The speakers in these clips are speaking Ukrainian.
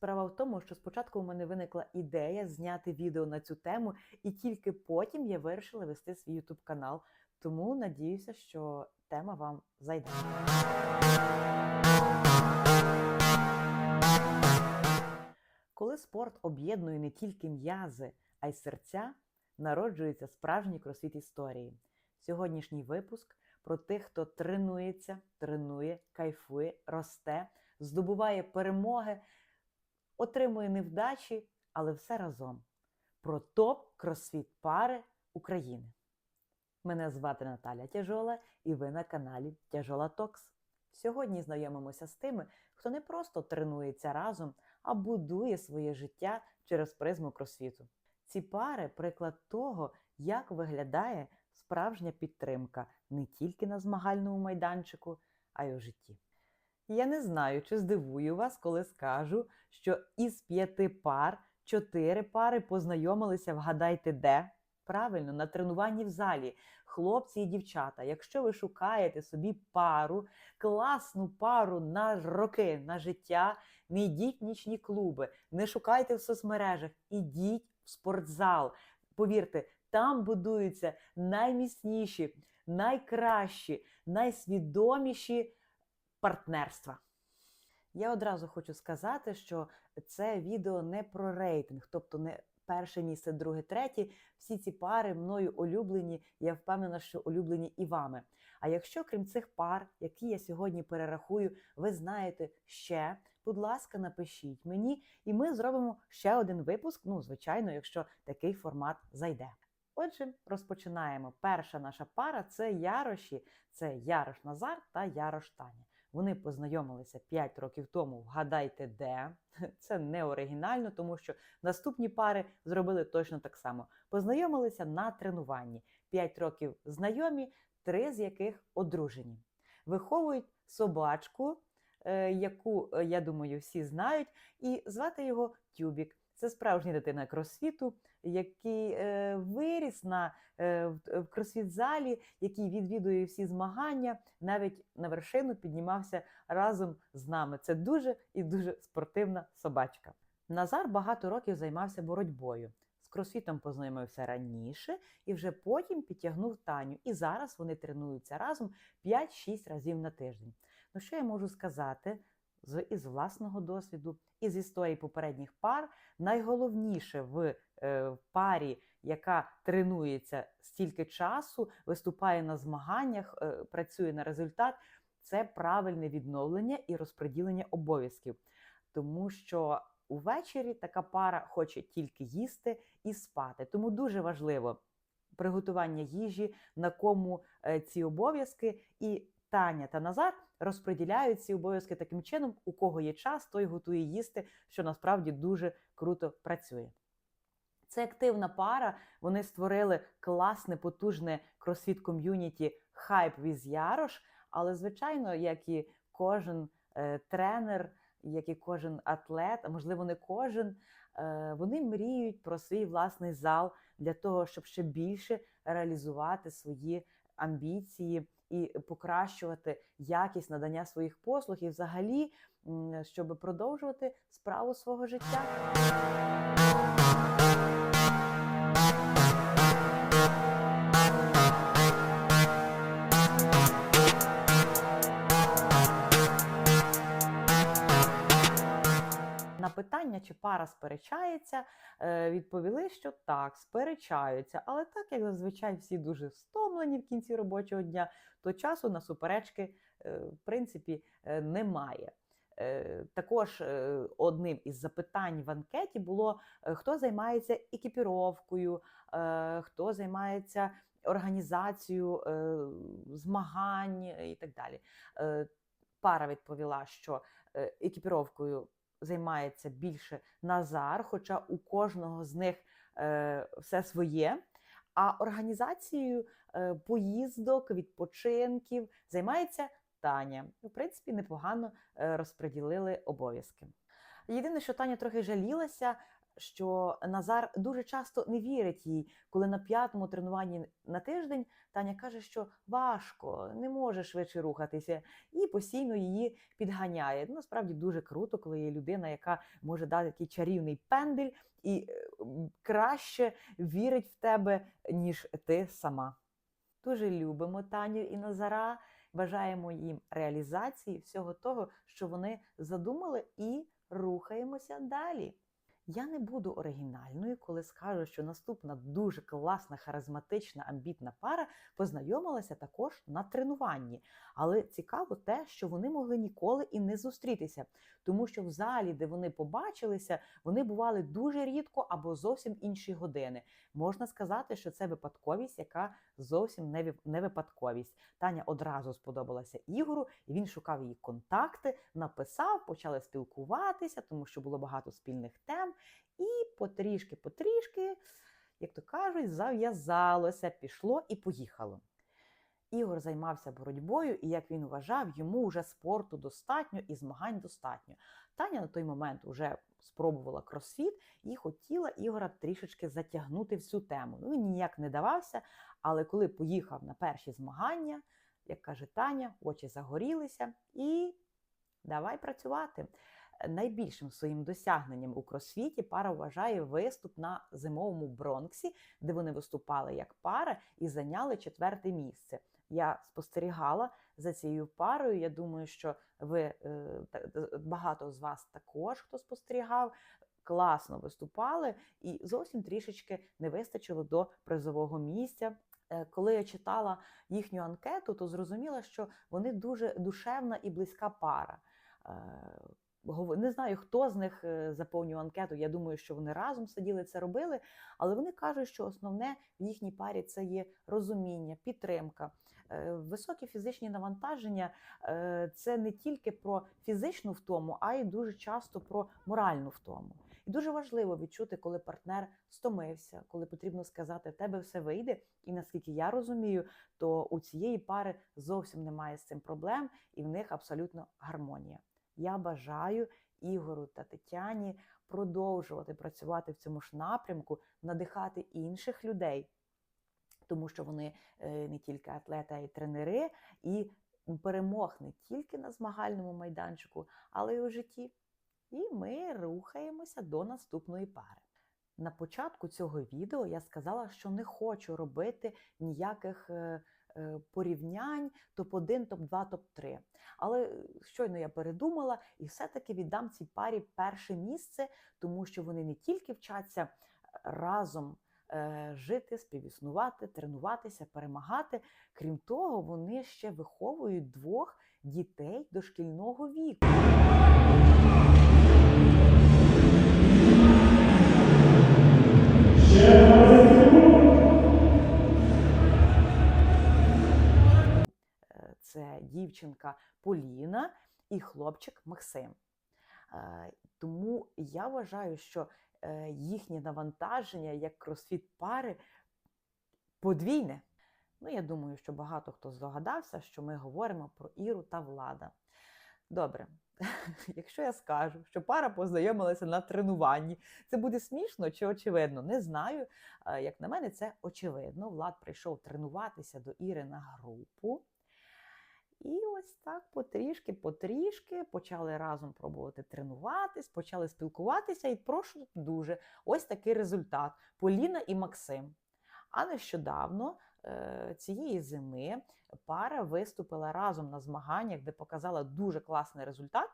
Справа в тому, що спочатку у мене виникла ідея зняти відео на цю тему, і тільки потім я вирішила вести свій YouTube канал. Тому надіюся, що тема вам зайде. Коли спорт об'єднує не тільки м'язи, а й серця, народжується справжній кросфіт історії. Сьогоднішній випуск про тих, хто тренується, тренує, кайфує, росте, здобуває перемоги, отримує невдачі, але все разом. Про топ кросфіт пари України. Мене звати Наталя Тяжола, і ви на каналі Тяжола Токс. Сьогодні знайомимося з тими, хто не просто тренується разом, а будує своє життя через призму кросфіту. Ці пари приклад того, як виглядає справжня підтримка не тільки на змагальному майданчику, а й у житті. Я не знаю, чи здивую вас, коли скажу, що із п'яти пар чотири пари познайомилися, вгадайте де? Правильно, на тренуванні в залі. Хлопці і дівчата, якщо ви шукаєте собі пару, класну пару на роки, на життя, не йдіть в нічні клуби, не шукайте в соцмережах, ідіть в спортзал. Повірте, там будуються найміцніші, найкращі, найсвідоміші партнерства. Я одразу хочу сказати, що це відео не про рейтинг, тобто не перше місце, друге, третє. Всі ці пари мною улюблені. Я впевнена, що улюблені і вами. А якщо крім цих пар, які я сьогодні перерахую, ви знаєте ще, будь ласка, напишіть мені, і ми зробимо ще один випуск. Ну, звичайно, якщо такий формат зайде. Отже, розпочинаємо. Перша наша пара це Яроші, це Ярош Назар та Ярош Таня. Вони познайомилися 5 років тому. Вгадайте, де це не оригінально, тому що наступні пари зробили точно так само. Познайомилися на тренуванні. 5 років знайомі, три з яких одружені. Виховують собачку, е, яку, е, я думаю, всі знають, і звати його Тюбік. Це справжня дитина кросфіту, який е, виріс на е, в, в кросфіт-залі, який відвідує всі змагання, навіть на вершину піднімався разом з нами. Це дуже і дуже спортивна собачка. Назар багато років займався боротьбою. З кросфітом познайомився раніше і вже потім підтягнув Таню. І зараз вони тренуються разом 5-6 разів на тиждень. Ну що я можу сказати? З із власного досвіду, із історії попередніх пар. Найголовніше в, е, парі, яка тренується стільки часу, виступає на змаганнях, е, працює на результат, це правильне відновлення і розподілення обов'язків. Тому що увечері така пара хоче тільки їсти і спати. Тому дуже важливо приготування їжі, на кому е, ці обов'язки і Таня та Назар розподіляють ці обов'язки таким чином, у кого є час, той готує їсти, що насправді дуже круто працює. Це активна пара. Вони створили класне, потужне кросфіт ком'юніті Hype with Ярош. Але, звичайно, як і кожен е, тренер, як і кожен атлет, а можливо, не кожен, е, вони мріють про свій власний зал для того, щоб ще більше реалізувати свої амбіції і покращувати якість надання своїх послуг, і взагалі, щоб продовжувати справу свого життя. На питання, чи пара сперечається, е, відповіли, що так, сперечаються. Але так як зазвичай всі дуже встомлені в кінці робочого дня, то часу на суперечки е, в принципі е, немає. Також одним із запитань в анкеті було: хто займається екіпіровкою, хто займається організацією змагань і так далі. Пара відповіла, що екіпіровкою займається більше Назар, хоча у кожного з них е, все своє. А організацією е, поїздок, відпочинків займається Таня. В принципі, непогано е, розподілили обов'язки. Єдине, що Таня трохи жалілася, що Назар дуже часто не вірить їй, коли на п'ятому тренуванні на тиждень Таня каже, що важко, не може швидше рухатися, і постійно її підганяє. Насправді дуже круто, коли є людина, яка може дати такий чарівний пендель і е, краще вірить в тебе, ніж ти сама. Дуже любимо Таню і Назара. Бажаємо їм реалізації всього того, що вони задумали, і рухаємося далі. Я не буду оригінальною, коли скажу, що наступна дуже класна, харизматична, амбітна пара познайомилася також на тренуванні. Але цікаво те, що вони могли ніколи і не зустрітися, тому що в залі, де вони побачилися, вони бували дуже рідко або зовсім інші години. Можна сказати, що це випадковість, яка зовсім не випадковість. Таня одразу сподобалася Ігору, і він шукав її контакти, написав, почали спілкуватися, тому що було багато спільних тем. І потрішки-потрішки, як то кажуть, зав'язалося, пішло і поїхало. Ігор займався боротьбою, і як він вважав, йому вже спорту достатньо і змагань достатньо. Таня на той момент вже спробувала кросфіт і хотіла Ігора трішечки затягнути в цю тему. Ну, він ніяк не давався, але коли поїхав на перші змагання, як каже Таня, очі загорілися і давай працювати. Найбільшим своїм досягненням у кросфіті пара вважає виступ на зимовому Бронксі, де вони виступали як пара і зайняли четверте місце. Я спостерігала за цією парою. Я думаю, що ви е, багато з вас також хто спостерігав. Класно виступали, і зовсім трішечки не вистачило до призового місця. Е, Коли я читала їхню анкету, то зрозуміла, що вони дуже душевна і близька пара. Не знаю, хто з них е, заповнював анкету. Я думаю, що вони разом сиділи це робили, але вони кажуть, що основне в їхній парі це є розуміння, підтримка. Е, Високі фізичні навантаження е, це не тільки про фізичну втому, а й дуже часто про моральну втому. І дуже важливо відчути, коли партнер стомився, коли потрібно сказати, в тебе все вийде. І наскільки я розумію, то у цієї пари зовсім немає з цим проблем, і в них абсолютно гармонія. Я бажаю Ігору та Тетяні продовжувати працювати в цьому ж напрямку, надихати інших людей, тому що вони е, не тільки атлети, а й тренери, і перемог не тільки на змагальному майданчику, але й у житті. І ми рухаємося до наступної пари. На початку цього відео я сказала, що не хочу робити ніяких е, порівнянь топ-1, топ-2, топ-3. Але е, щойно я передумала і все-таки віддам цій парі перше місце, тому що вони не тільки вчаться разом е, жити, співіснувати, тренуватися, перемагати. Крім того, вони ще виховують двох дітей дошкільного віку. Е, Це дівчинка Поліна і хлопчик Максим. Е, Тому я вважаю, що е, їхнє навантаження як кросфіт пари подвійне. Ну, я думаю, що багато хто здогадався, що ми говоримо про Іру та Влада. Добре, якщо я скажу, що пара познайомилася на тренуванні, це буде смішно чи очевидно? Не знаю. Е, Як на мене, це очевидно. Влад прийшов тренуватися до Іри на групу. І ось так потрішки, потрішки почали разом пробувати тренуватись, почали спілкуватися, і прошу дуже ось такий результат: Поліна і Максим. А нещодавно е, цієї зими пара виступила разом на змаганнях, де показала дуже класний результат.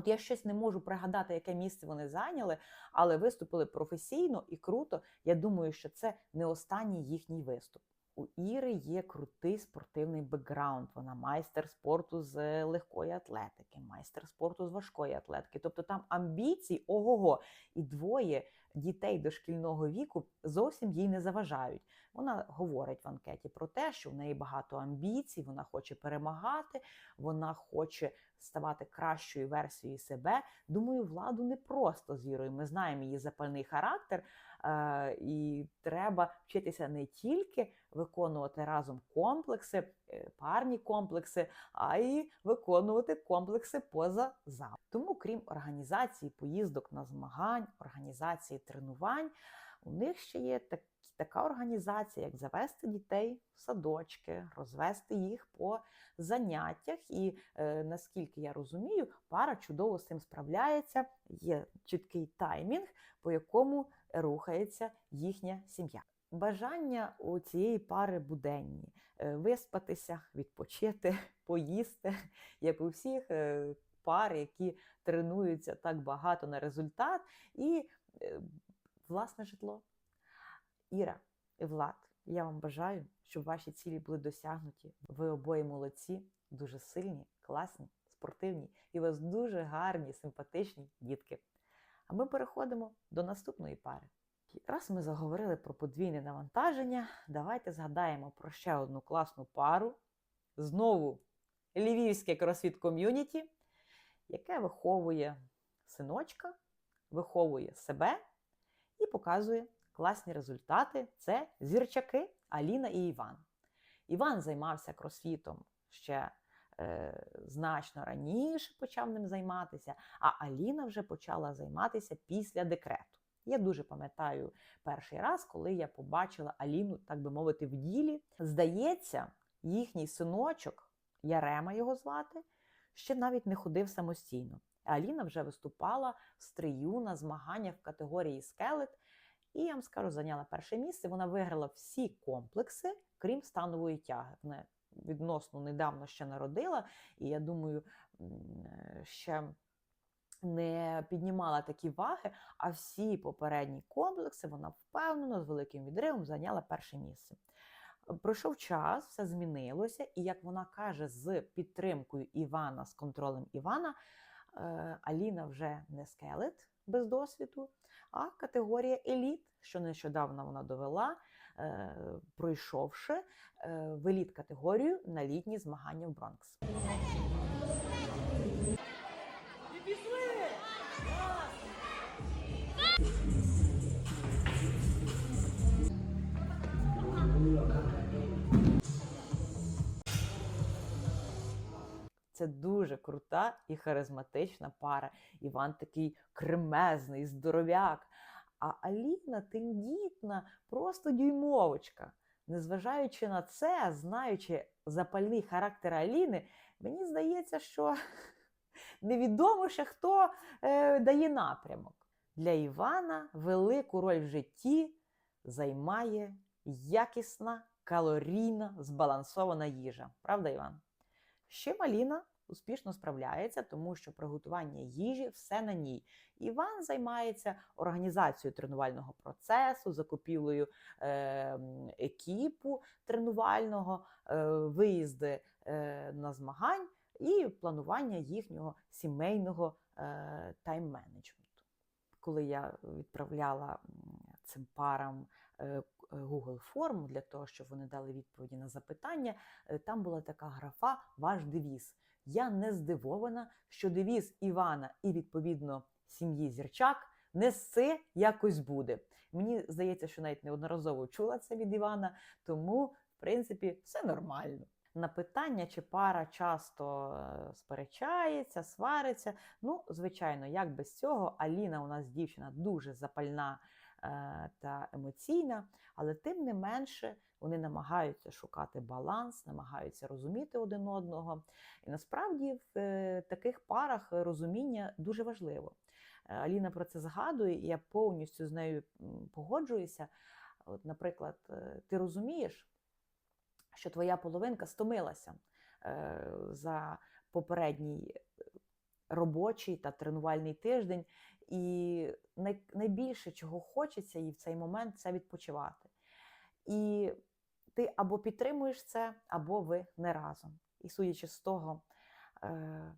От я щось не можу пригадати, яке місце вони зайняли, але виступили професійно і круто. Я думаю, що це не останній їхній виступ. У Іри є крутий спортивний бекграунд. Вона майстер спорту з легкої атлетики, майстер спорту з важкої атлетики. Тобто там амбіції ого-го. І двоє дітей дошкільного віку зовсім їй не заважають. Вона говорить в анкеті про те, що в неї багато амбіцій, вона хоче перемагати, вона хоче ставати кращою версією себе. Думаю, владу не просто з Ірою. Ми знаємо її запальний характер. Е, І треба вчитися не тільки виконувати разом комплекси, е, парні комплекси, а й виконувати комплекси поза залом. Тому, крім організації поїздок на змагань, організації тренувань, у них ще є так, така організація, як завести дітей в садочки, розвести їх по заняттях. І е, наскільки я розумію, пара чудово з цим справляється. Є чіткий таймінг, по якому рухається їхня сім'я. Бажання у цієї пари буденні е, виспатися, відпочити, поїсти, як у всіх е, пар, які тренуються так багато на результат, і е, власне житло. Іра і Влад, я вам бажаю, щоб ваші цілі були досягнуті. Ви обоє молодці, дуже сильні, класні, спортивні, і у вас дуже гарні, симпатичні дітки. А ми переходимо до наступної пари. Раз ми заговорили про подвійне навантаження, давайте згадаємо про ще одну класну пару. Знову львівське кросфіт ком'юніті, яке виховує синочка, виховує себе і показує класні результати. Це зірчаки Аліна і Іван. Іван займався кросфітом ще е, значно раніше почав ним займатися, а Аліна вже почала займатися після декрету. Я дуже пам'ятаю перший раз, коли я побачила Аліну, так би мовити, в ділі. Здається, їхній синочок, Ярема його звати, ще навіть не ходив самостійно. Аліна вже виступала в стрию на змаганнях в категорії скелет. І я вам скажу, зайняла перше місце. Вона виграла всі комплекси, крім станової тяги. Вона відносно недавно ще народила, і я думаю, ще не піднімала такі ваги, а всі попередні комплекси вона впевнено з великим відривом зайняла перше місце. Пройшов час, все змінилося, і як вона каже, з підтримкою Івана, з контролем Івана, Аліна вже не скелет без досвіду, а категорія еліт, що нещодавно вона довела, е, пройшовши е, в еліт категорію на літні змагання в Бронкс. Це дуже крута і харизматична пара. Іван такий кремезний, здоровяк. А Аліна тендітна, просто дюймовочка. Незважаючи на це, знаючи запальний характер Аліни, мені здається, що невідомо ще хто е, дає напрямок. Для Івана велику роль в житті займає якісна, калорійна, збалансована їжа. Правда, Іван? Ще Маліна успішно справляється, тому що приготування їжі все на ній. Іван займається організацією тренувального процесу, закупівлею е, екіпу тренувального, е, виїзди е, на змагань і планування їхнього сімейного е, тайм-менеджменту. Коли я відправляла цим парам Google форму для того, щоб вони дали відповіді на запитання, е, там була така графа Ваш девіз. Я не здивована, що девіз Івана і, відповідно, сім'ї Зірчак неси якось буде. Мені здається, що навіть неодноразово чула це від Івана, тому, в принципі, все нормально. На питання, чи пара часто е, сперечається, свариться. Ну, звичайно, як без цього, Аліна у нас дівчина дуже запальна е, та емоційна, але тим не менше вони намагаються шукати баланс, намагаються розуміти один одного. І насправді в е, таких парах розуміння дуже важливо. Е, Аліна про це згадує, і я повністю з нею погоджуюся. От, наприклад, е, ти розумієш, що твоя половинка стомилася е, за попередній робочий та тренувальний тиждень, і найбільше, чого хочеться їй в цей момент, це відпочивати. І ти або підтримуєш це, або ви не разом. І судячи з того, е,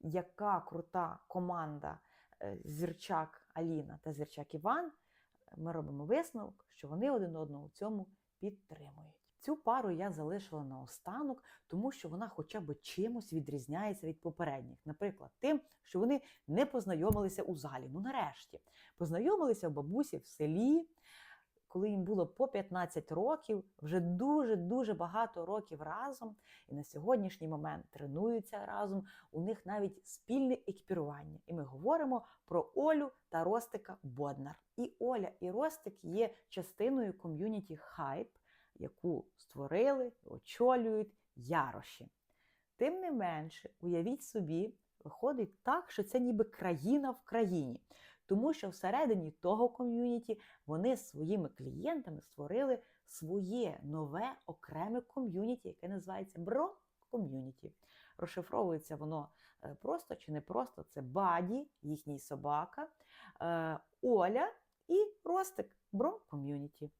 яка крута команда е, Зірчак Аліна та Зірчак Іван, ми робимо висновок, що вони один одного у цьому підтримують. Цю пару я залишила наостанок, тому що вона хоча б чимось відрізняється від попередніх. Наприклад, тим, що вони не познайомилися у залі. Ну, нарешті, познайомилися у бабусі в селі, коли їм було по 15 років, вже дуже-дуже багато років разом. І на сьогоднішній момент тренуються разом. У них навіть спільне екіпірування. І ми говоримо про Олю та Ростика Боднар. І Оля і Ростик є частиною ком'юніті Hype, яку створили, очолюють яроші. Тим не менше, уявіть собі, виходить так, що це ніби країна в країні. Тому що всередині того ком'юніті вони своїми клієнтами створили своє нове окреме ком'юніті, яке називається Бро ком'юніті. Розшифровується воно е, просто чи не просто. Це Баді, їхній собака, е, Оля і Ростик Бро ком'юніті.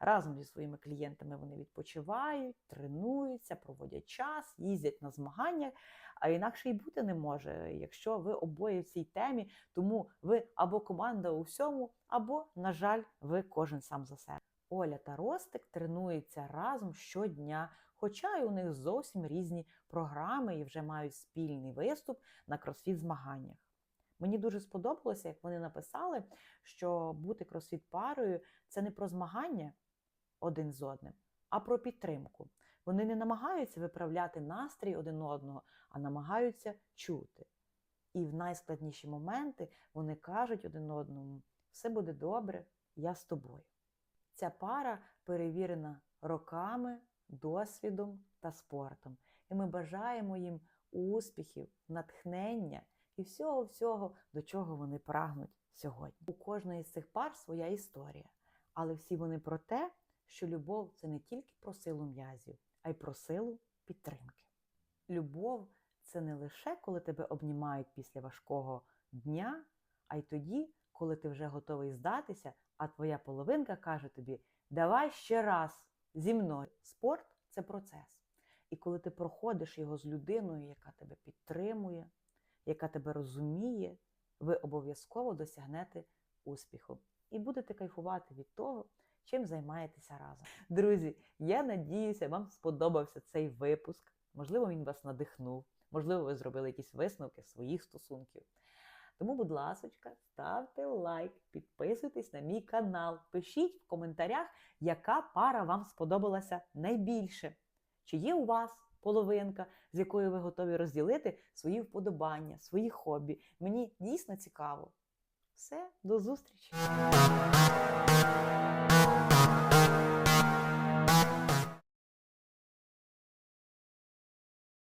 Разом зі своїми клієнтами вони відпочивають, тренуються, проводять час, їздять на змагання, а інакше й бути не може, якщо ви обоє в цій темі, тому ви або команда у всьому, або, на жаль, ви кожен сам за себе. Оля та Ростик тренуються разом щодня, хоча й у них зовсім різні програми і вже мають спільний виступ на кросфіт змаганнях. Мені дуже сподобалося, як вони написали, що бути кросфіт парою це не про змагання один з одним, а про підтримку. Вони не намагаються виправляти настрій один одного, а намагаються чути. І в найскладніші моменти вони кажуть один одному: все буде добре, я з тобою. Ця пара перевірена роками, досвідом та спортом. І ми бажаємо їм успіхів, натхнення і всього-всього, до чого вони прагнуть сьогодні. У кожної з цих пар своя історія, але всі вони про те, що любов це не тільки про силу м'язів, а й про силу підтримки. Любов це не лише коли тебе обнімають після важкого дня, а й тоді, коли ти вже готовий здатися, а твоя половинка каже тобі: Давай ще раз зі мною. Спорт це процес. І коли ти проходиш його з людиною, яка тебе підтримує, яка тебе розуміє, ви обов'язково досягнете успіху і будете кайфувати від того, чим займаєтеся разом. Друзі, я надіюся, вам сподобався цей випуск. Можливо, він вас надихнув, можливо, ви зробили якісь висновки своїх стосунків. Тому, будь ласка, ставте лайк, підписуйтесь на мій канал, пишіть в коментарях, яка пара вам сподобалася найбільше. Чи є у вас половинка, з якою ви готові розділити свої вподобання, свої хобі? Мені дійсно цікаво. Все, до зустрічі!